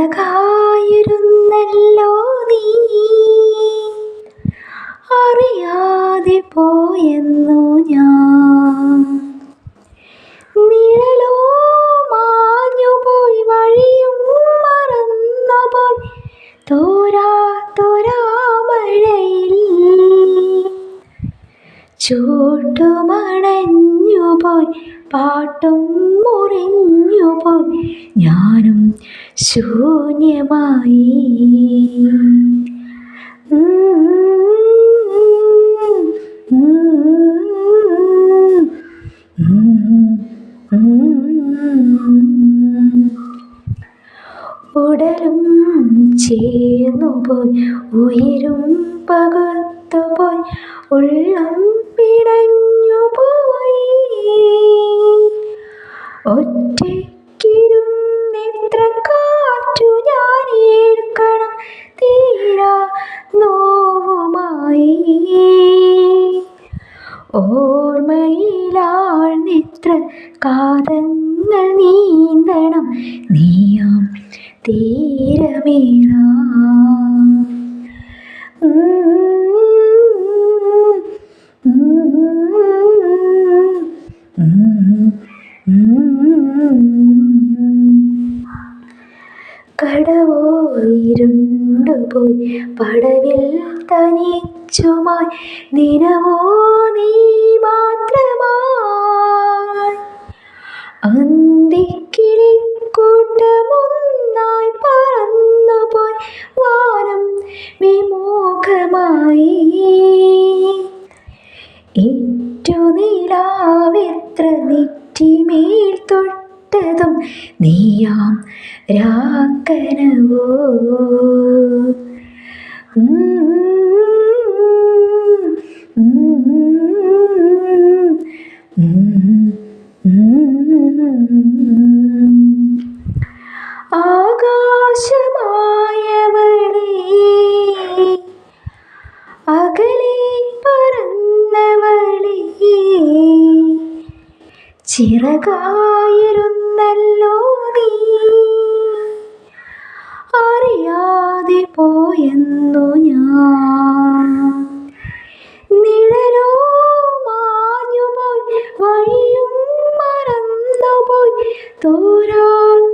അഴകായിരുന്നല്ലോ നീ. അറിയാതെ പോയെന്നു ഞാൻ. നിഴലോ മാഞ്ഞുപോയി വഴിയും മറന്നുപോയി. തോരാ തോരാ മഴയിൽ. ചൂട്ടുമണഞ്ഞു ചൂട്ടുമണഞ്ഞുപോയി പാട്ടും മുറിഞ്ഞു പോയി. ഞാനും ശൂന്യമായി. ഉടലും ചേർന്നു പോയി ഉയരും പകർത്തുപോയി ഉള്ളം ഓർമ്മയിലാഴ്ന്നെത്ര കാതങ്ങൾ നീന്തണം. നീയാം തീരമേറ. കടവോ ഇരുണ്ടുപോയി പടവിൽ തനിച്ചുമായി നിനവോ നീ മാത്രമായി അന്തിക്കിളിക്കൂട്ടമൊന്നായി പറന്നുപോയി വാനം വിമുഖമായി. ഏറ്റുനിലാവെത്ര നെറ്റിമേൽ തൊട്ടതും നീയാം രാക്കനവോ. ചിറകായിരുന്നല്ലോ നീ. അറിയാതെ പോയെന്നു ഞാൻ. നിഴലോ മാഞ്ഞുപോയി വഴിയും മറന്നുപോയി തോരാ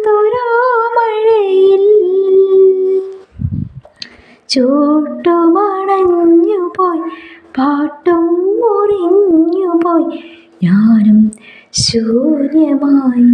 തോരാ മഴയിൽ ചൂട്ടുമണഞ്ഞുപോയി പാട്ടും മുറിഞ്ഞുപോയി ഞാനും ശൂന്യമായി